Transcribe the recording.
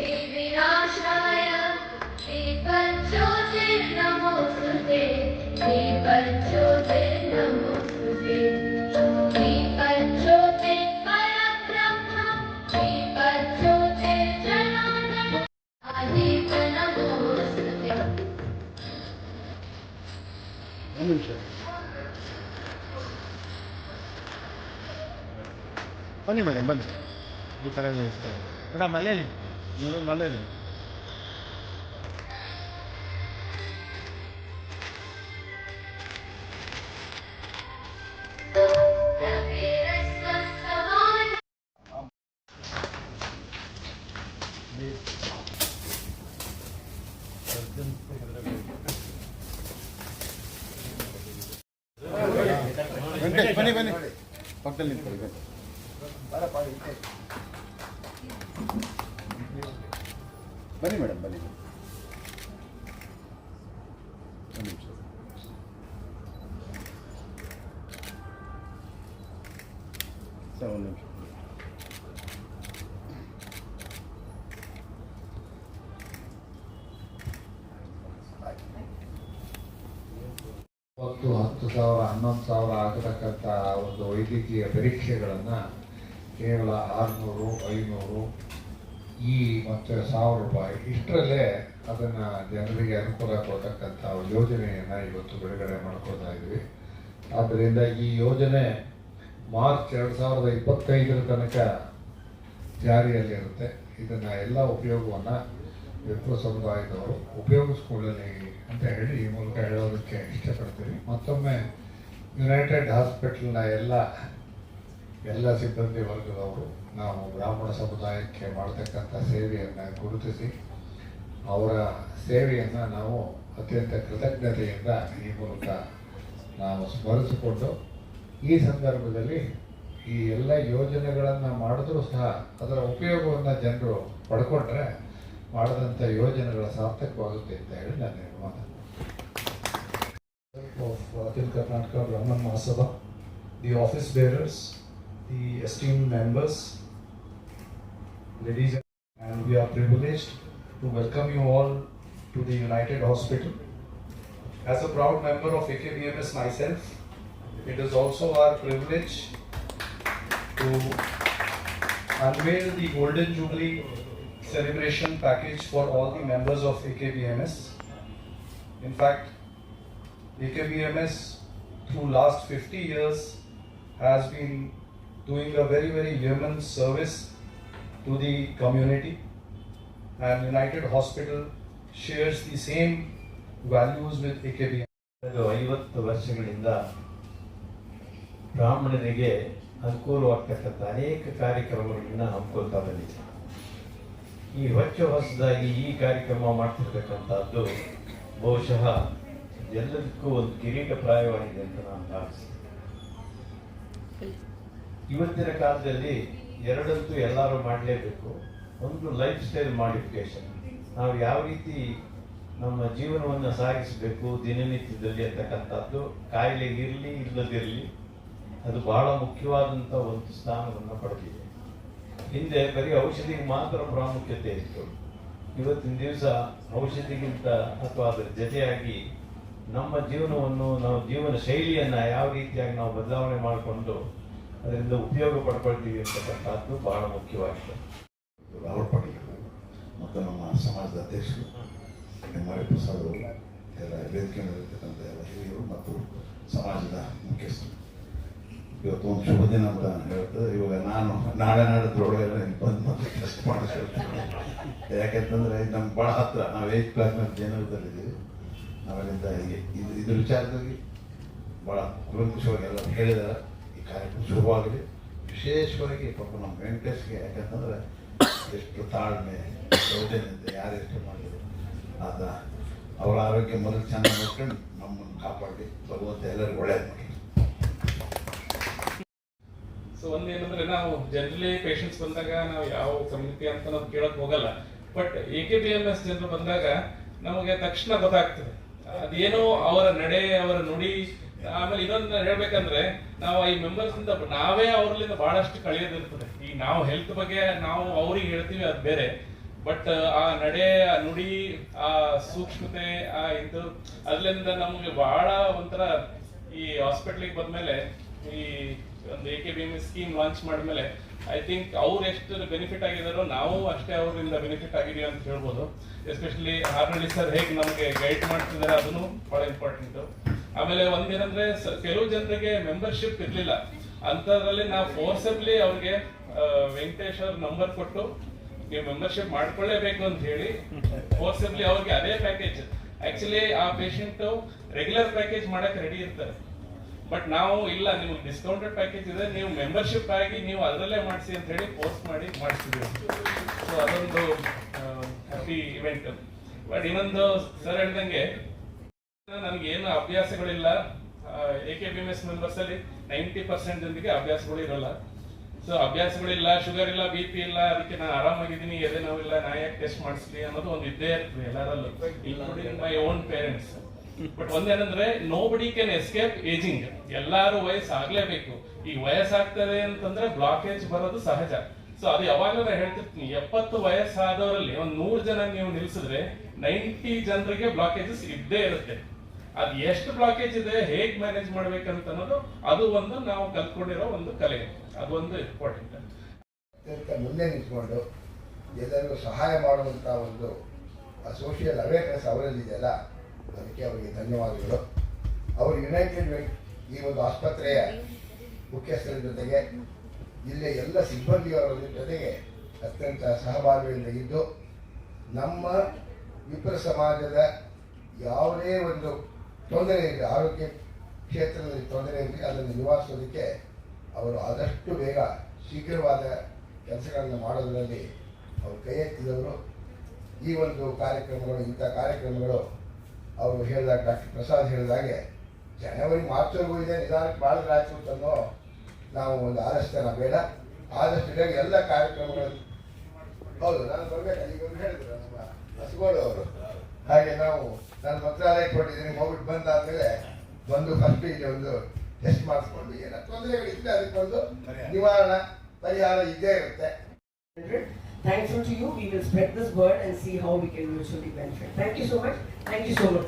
शत्रुबुद्धिविनाशाय दीपज्योतिर्नमोऽस्तुते दीपज्योतिर्नमोऽस्तुते Pani mana yang bantu? Di tangan ini. Ada mana ni? Ada mana ni? Madam ಬನ್ನಿ. ಬನ್ನಿ ಒಂದು ನಿಮಿಷ. ನಿಮಿಷ. ಹತ್ತು ಸಾವಿರ ಹನ್ನೊಂದು ಸಾವಿರ ಆಗತಕ್ಕಂಥ ಒಂದು ವೈದ್ಯಕೀಯ ಪರೀಕ್ಷೆಗಳನ್ನು ಕೇವಲ ಆರುನೂರು, ಐನೂರು, ಈ ಮತ್ತು ಸಾವಿರ ರೂಪಾಯಿ, ಇಷ್ಟರಲ್ಲೇ ಅದನ್ನು ಜನರಿಗೆ ಅನುಕೂಲ ಕೊಡ್ತಕ್ಕಂಥ ಯೋಜನೆಯನ್ನು ಇವತ್ತು ಬಿಡುಗಡೆ ಮಾಡ್ಕೊಳ್ತಾ ಇದ್ವಿ. ಆದ್ದರಿಂದ ಈ ಯೋಜನೆ ಮಾರ್ಚ್ ಎರಡು ಸಾವಿರದ ಇಪ್ಪತ್ತೈದರ ತನಕ ಜಾರಿಯಲ್ಲಿರುತ್ತೆ ಇದನ್ನು ಎಲ್ಲ ಉಪಯೋಗವನ್ನು ವಿಪ್ರ ಸಮುದಾಯದವರು ಉಪಯೋಗಿಸ್ಕೊಳ್ಳಲಿ ಅಂತ ಹೇಳಿ ಈ ಮೂಲಕ ಹೇಳೋದಕ್ಕೆ ಇಷ್ಟಪಡ್ತೀನಿ. ಮತ್ತೊಮ್ಮೆ ಯುನೈಟೆಡ್ ಹಾಸ್ಪಿಟಲ್ನ ಎಲ್ಲ ಎಲ್ಲ ಸಿಬ್ಬಂದಿ ವರ್ಗದವರು ನಾವು ಬ್ರಾಹ್ಮಣ ಸಮುದಾಯಕ್ಕೆ ಮಾಡ್ತಕ್ಕಂಥ ಸೇವೆಯನ್ನು ಗುರುತಿಸಿ ಅವರ ಸೇವೆಯನ್ನು ನಾವು ಅತ್ಯಂತ ಕೃತಜ್ಞತೆಯಿಂದ ಈ ಮೂಲಕ ನಾವು ಸ್ಮರಿಸಿಕೊಂಡು ಈ ಸಂದರ್ಭದಲ್ಲಿ ಈ ಎಲ್ಲ ಯೋಜನೆಗಳನ್ನು ಮಾಡಿದ್ರೂ ಸಹ ಅದರ ಉಪಯೋಗವನ್ನು ಜನರು ಪಡ್ಕೊಂಡ್ರೆ ಮಾಡಿದಂಥ ಯೋಜನೆಗಳ ಸಾರ್ಥಕವಾಗುತ್ತೆ ಅಂತ ಹೇಳಿ ನಾನು ನಿರ್ಮಾಣ ಆದ್ಯಂತ Karnataka ರಮಸದ the office bearers the esteemed members, ladies and we are privileged to welcome you all to the United Hospital. As a proud member of AKBMS myself, it is also our privilege to unveil the Golden Jubilee celebration package for all the members of AKBMS. In fact, AKBMS through last 50 years has been doing a very very yeoman service to the community. And United Hospital shares the same values with. ಕಳೆದ ಐವತ್ತು ವರ್ಷಗಳಿಂದ ಬ್ರಾಹ್ಮಣರಿಗೆ ಅನುಕೂಲವಾಗ್ತಕ್ಕಂಥ ಅನೇಕ ಕಾರ್ಯಕ್ರಮಗಳನ್ನ ಹಮ್ಮಿಕೊಳ್ತಾ ಬಂದಿದೆ. ಈ ಹೊಚ್ಚ ಹೊಸದಾಗಿ ಈ ಕಾರ್ಯಕ್ರಮ ಮಾಡ್ತಿರ್ತಕ್ಕಂಥದ್ದು ಬಹುಶಃ ಎಲ್ಲದಕ್ಕೂ ಒಂದು ಕಿರೀಟಪ್ರಾಯವಾಗಿದೆ ಅಂತ ನಾನು ಭಾವಿಸ್ತೇನೆ. ಇವತ್ತಿನ ಕಾಲದಲ್ಲಿ ಎರಡಂತೂ ಎಲ್ಲರೂ ಮಾಡಲೇಬೇಕು. ಒಂದು ಲೈಫ್ ಸ್ಟೈಲ್ ಮಾಡಿಫಿಕೇಶನ್ ನಾವು ಯಾವ ರೀತಿ ನಮ್ಮ ಜೀವನವನ್ನು ಸಾಗಿಸಬೇಕು, ದಿನನಿತ್ಯದಲ್ಲಿ ಅಂತಕ್ಕಂಥದ್ದು, ಕಾಯಿಲೆ ಇರಲಿ ಇಲ್ಲದಿರಲಿ, ಅದು ಬಹಳ ಮುಖ್ಯವಾದಂಥ ಒಂದು ಸ್ಥಾನವನ್ನು ಪಡೆದಿದೆ. ಹಿಂದೆ ಬರೀ ಔಷಧಿಗೆ ಮಾತ್ರ ಪ್ರಾಮುಖ್ಯತೆ ಇತ್ತು. ಇವತ್ತಿನ ದಿವಸ ಔಷಧಿಗಿಂತ ಅಥವಾ ಅದರ ಜೊತೆಯಾಗಿ ನಮ್ಮ ಜೀವನವನ್ನು, ನಾವು ಜೀವನ ಶೈಲಿಯನ್ನು ಯಾವ ರೀತಿಯಾಗಿ ನಾವು ಬದಲಾವಣೆ ಮಾಡಿಕೊಂಡು ಅದರಿಂದ ಉಪಯೋಗ ಪಡ್ಕೊಳ್ತೀವಿ ಅಂತಕ್ಕಂಥದ್ದು ಬಹಳ ಮುಖ್ಯವಾಗಿದೆ. ರಾಹುಲ್ ಪಾಟೀಲ್ ಮತ್ತು ನಮ್ಮ ಸಮಾಜದ ಅಧ್ಯಕ್ಷರು ಎಂ ಆರ್ ಪ್ರಸಾದ್ ಅವರು, ಎಲ್ಲ ವೇದಿಕೆ ಮೇಲಿರ್ತಕ್ಕಂಥ ಎಲ್ಲ ಹಿರಿಯರು ಮತ್ತು ಸಮಾಜದ ಮುಖ್ಯಸ್ಥರು. ಇವತ್ತು ಒಂದು ಶುಭ ದಿನ ಅಂತ ಹೇಳ್ತದೆ ಇವಾಗ ನಾನು ನಾಳೆ ನಾಡದ್ರೊಳಗೆ ಬಂದು ಮತ್ತೆ ಟೆಸ್ಟ್ ಮಾಡಿಸ್ಕೊಳ್ತೀನಿ ಯಾಕೆಂತಂದರೆ ಇದು ನಮ್ಗೆ ಭಾಳ ಹತ್ರ, ನಾವು ಏಯ್ತ್ ಕ್ಲಾಸ್ನ ಜನರದಲ್ಲಿದ್ದೀವಿ ನಾವೆಲ್ಲಿಂದ ಇದು ಇದ್ರ ವಿಚಾರದಲ್ಲಿ ಭಾಳ ಕುಲಂಕುಷವಾಗಿ ಎಲ್ಲ ಹೇಳಿದ್ದಾರೆ. ಕಾರ್ಯಕ್ರಮ ಶುರುವಾಗಲಿ ವಿಶೇಷವಾಗಿ ಪಾಪ ನಮ್ಮ ವೆಂಕಟೇಶ್ಗೆ ಯಾಕಂತಂದ್ರೆ ಎಷ್ಟು ತಾಳ್ಮೆ, ಸೌಜನ್ಯತೆ, ಯಾರು ಎಷ್ಟು ಮಾಡಿದ್ರು. ಆದ ಅವರ ಆರೋಗ್ಯ ಮೊದಲು ಚೆನ್ನಾಗಿ ನೋಡ್ಕೊಂಡು ನಮ್ಮನ್ನು ಕಾಪಾಡಿ ಭಗವಂತ ಎಲ್ಲರಿಗೂ ಒಳ್ಳೇದು ಮಾಡಿ. ಸೊ ಒಂದೇನಂದ್ರೆ ನಾವು ಜನರಲಿ ಪೇಷಂಟ್ಸ್ ಬಂದಾಗ ನಾವು ಯಾವ ಕಮ್ಯುನಿಟಿ ಅಂತ ನಾವು ಕೇಳಕ್ ಹೋಗಲ್ಲ. But A K B M S ಜನರು ಬಂದಾಗ ನಮಗೆ ತಕ್ಷಣ ಗೊತ್ತಾಗ್ತದೆ. ಅದೇನೋ ಅವರ ನಡೆ, ಅವರ ನುಡಿ ಆಮೇಲೆ ಇನ್ನೊಂದು ಹೇಳ್ಬೇಕಂದ್ರೆ, ನಾವು ಈ ಮೆಂಬರ್ಸ್ ಇಂದ ನಾವೇ ಅವ್ರಲ್ಲಿಂದ ಬಹಳಷ್ಟು ಕಳೆಯೋದಿರ್ತದೆ ಈ ನಾವು ಹೆಲ್ತ್ ಬಗ್ಗೆ ನಾವು ಅವ್ರಿಗೆ ಹೇಳ್ತೀವಿ, ಅದು ಬೇರೆ. ಬಟ್ ಆ ನಡೆ, ಆ ನುಡಿ, ಆ ಸೂಕ್ಷ್ಮತೆ, ಆ ಇದು, ಅದ್ರಿಂದ ನಮ್ಗೆ ಬಹಳ ಒಂಥರ ಈ ಹಾಸ್ಪಿಟ್ಲಿಗೆ ಬಂದ್ಮೇಲೆ ಈ ಒಂದು A K B M scheme launch ಮಾಡಿದ್ಮೇಲೆ ಐ ಥಿಂಕ್ ಅವ್ರು ಎಷ್ಟು ಬೆನಿಫಿಟ್ ಆಗಿದಾರೋ ನಾವು ಅಷ್ಟೇ ಅವರಿಂದ ಬೆನಿಫಿಟ್ ಆಗಿದೀವಿ ಅಂತ ಹೇಳ್ಬೋದು. ಎಸ್ಪೆಷಲಿ ಹಾರ್ನಳ್ಳಿ ಸರ್ ಹೇಗೆ ನಮಗೆ ಗೈಡ್ ಮಾಡ್ತಿದ್ದಾರೆ ಅದನ್ನು ಭಾಳ ಇಂಪಾರ್ಟೆಂಟ್ ಆಮೇಲೆ ಒಂದೇನಂದ್ರೆ ಕೆಲವು ಜನರಿಗೆ ಮೆಂಬರ್ಶಿಪ್ ಇರ್ಲಿಲ್ಲ. ಅಂತದ್ರಲ್ಲಿ ನಾವು ಫೋರ್ಸಬ್ಲಿ ಅವ್ರಿಗೆ ವೆಂಕಟೇಶ್ ಅವ್ರ ನಂಬರ್ ಕೊಟ್ಟು ನೀವು ಮೆಂಬರ್ಶಿಪ್ ಮಾಡ್ಕೊಳ್ಳೇಬೇಕು ಅಂತ ಹೇಳಿ ಫೋರ್ಸಬ್ಲಿ ಅವ್ರಿಗೆ ಅದೇ ಪ್ಯಾಕೇಜ್ ಆಕ್ಚುಲಿ ಆ ಪೇಷಂಟ್ ರೆಗ್ಯುಲರ್ ಪ್ಯಾಕೇಜ್ ಮಾಡಕ್ ರೆಡಿ ಇರ್ತಾರೆ. ಬಟ್ ನಾವು ಇಲ್ಲ, ನಿಮ್ಗೆ ಡಿಸ್ಕೌಂಟೆಡ್ ಪ್ಯಾಕೇಜ್ ಇದೆ, ನೀವು ಮೆಂಬರ್ಶಿಪ್ ಆಗಿ ನೀವು ಅದರಲ್ಲೇ ಮಾಡಿಸಿ ಅಂತ ಹೇಳಿ ಪೋಸ್ಟ್ ಮಾಡಿ ಮಾಡಿಸಿದ್ವಿ ಸೊ ಅದೊಂದು ಹ್ಯಾಪಿ ಇವೆಂಟ್ ಬಟ್ ಇನ್ನೊಂದು ಸರ್ ಹೇಳ್ದಂಗೆ ನನಗೆ ಏನು ಅಭ್ಯಾಸಗಳಿಲ್ಲ. A K B M S members ಅಲ್ಲಿ ನೈಂಟಿ ಪರ್ಸೆಂಟ್ ಜನರಿಗೆ ಅಭ್ಯಾಸಗಳು ಇರಲ್ಲ. ಸೊ ಅಭ್ಯಾಸಗಳಿಲ್ಲ ಶುಗರ್ ಇಲ್ಲ ಬಿ ಪಿ ಇಲ್ಲ, ಅದಕ್ಕೆ ನಾನು ಆರಾಮಾಗಿದ್ದೀನಿ, ಎದೆ ನೋವಿಲ್ಲ ನಾ ಯಾಕೆ ಟೆಸ್ಟ್ ಮಾಡಿಸ್ಲಿ ಅನ್ನೋದು ಒಂದು ಇದ್ದೇ ಇರ್ತದೆ ಎಲ್ಲರಲ್ಲೂ including my own parents but ಒಂದೇನಂದ್ರೆ nobody can escape ageing ಎಲ್ಲಾರು ವಯಸ್ಸು ಆಗ್ಲೇಬೇಕು ಈ ವಯಸ್ಸಾಗ್ತದೆ ಅಂತಂದ್ರೆ ಬ್ಲಾಕೇಜ್ ಬರೋದು ಸಹಜ. ಸೊ ಅದು ಯಾವಾಗಲೂ ಹೇಳ್ತಿರ್ತೀನಿ. ಎಪ್ಪತ್ತು ವಯಸ್ಸಾದವರಲ್ಲಿ ಒಂದ್ ನೂರು ಜನ ನೀವು ನಿಲ್ಸಿದ್ರೆ ನೈಂಟಿ ಜನರಿಗೆ ಬ್ಲಾಕೇಜಸ್ ಇದ್ದೇ ಇರುತ್ತೆ. ಅದ್ ಎಷ್ಟು ಬ್ಲಾಕೇಜ್ ಇದೆ, ಹೇಗ್ ಮ್ಯಾನೇಜ್ ಮಾಡ್ಬೇಕಂತ ಅನ್ನೋದು ಅದು ಒಂದು ನಾವು ಕಲ್ತ್ಕೊಂಡಿರೋ ಒಂದು ಕಲೆ. ಅದು ಒಂದು ಇಂಪಾರ್ಟೆಂಟ್ ಮುಂದೆ ನಿಂತ್ಕೊಂಡು ಎಲ್ಲರಿಗೂ ಸಹಾಯ ಮಾಡುವಂಥ ಒಂದು ಸೋಷಿಯಲ್ ಅವೇರ್ನೆಸ್ ಅವರಲ್ಲಿದೆಯಲ್ಲ, ಅದಕ್ಕೆ ಅವರಿಗೆ ಧನ್ಯವಾದಗಳು. ಅವರು ಯುನೈಟೆಡ್ ಈ ಒಂದು ಆಸ್ಪತ್ರೆಯ ಮುಖ್ಯಸ್ಥರ ಜೊತೆಗೆ ಇಲ್ಲಿಯ ಎಲ್ಲ ಸಿಬ್ಬಂದಿಯವರ ಜೊತೆಗೆ ಅತ್ಯಂತ ಸಹಭಾಗಿಯಿಂದ ಇದ್ದು, ನಮ್ಮ ವಿಪ್ರ ಸಮಾಜದ ಯಾವುದೇ ಒಂದು ತೊಂದರೆ ಇರಲಿ ಆರೋಗ್ಯ ಕ್ಷೇತ್ರದಲ್ಲಿ ತೊಂದರೆ ಇರಲಿ ಅದನ್ನು ನಿವಾರಿಸೋದಕ್ಕೆ ಅವರು ಆದಷ್ಟು ಬೇಗ ಶೀಘ್ರವಾದ ಕೆಲಸಗಳನ್ನು ಮಾಡೋದರಲ್ಲಿ ಅವರು ಕೈ ಎತ್ತಿದವರು. ಈ ಒಂದು ಕಾರ್ಯಕ್ರಮಗಳು, ಇಂಥ ಕಾರ್ಯಕ್ರಮಗಳು ಅವರು ಹೇಳಿದಾಗ ಡಾಕ್ಟರ್ ಪ್ರಸಾದ್ ಹೇಳಿದಾಗೆ ಜನವರಿ ಮಾರ್ಚ್ವರೆಗೂ ಇದೆ. ನಿಧಾನಕ್ಕೆ ಮಾಡಿದ್ರೆ ಆಯ್ತು ಅಂತನೋ ನಾವು ಒಂದು ಆಲಸ್ಯನ ಬೇಡ. ಆದಷ್ಟು ಬೇಗ ಎಲ್ಲ ಕಾರ್ಯಕ್ರಮಗಳನ್ನು ಹೌದು, ನಾನು ಬರ್ಬೇಕು. ಈಗ ಹೇಳಿದ್ರು ನಮ್ಮ ಹಸುಗೋಡು ಅವರು ಹಾಗೆ ನಾವು ನಾನು ಮಂತ್ರಾಲಯಕ್ಕೆ ಹೊರಟಿದ್ದೀನಿ ಹೋಗ್ಬಿಟ್ಟು ಬಂದಾದ್ಮೇಲೆ ಬಂದು ಫಸ್ಟ್ ಇಲ್ಲಿ ಒಂದು ಟೆಸ್ಟ್ ಮಾಡಿಸ್ಕೊಂಡು ಏನೋ ತೊಂದರೆಗಳಿದ್ರೆ ಅದಕ್ಕೊಂದು ನಿವಾರಣ ಪರಿಹಾರ ಇದ್ದೇ ಇರುತ್ತೆ Thankful to you, we will spread this word and see how we can mutually benefit. Thank you so much. Thank you so much.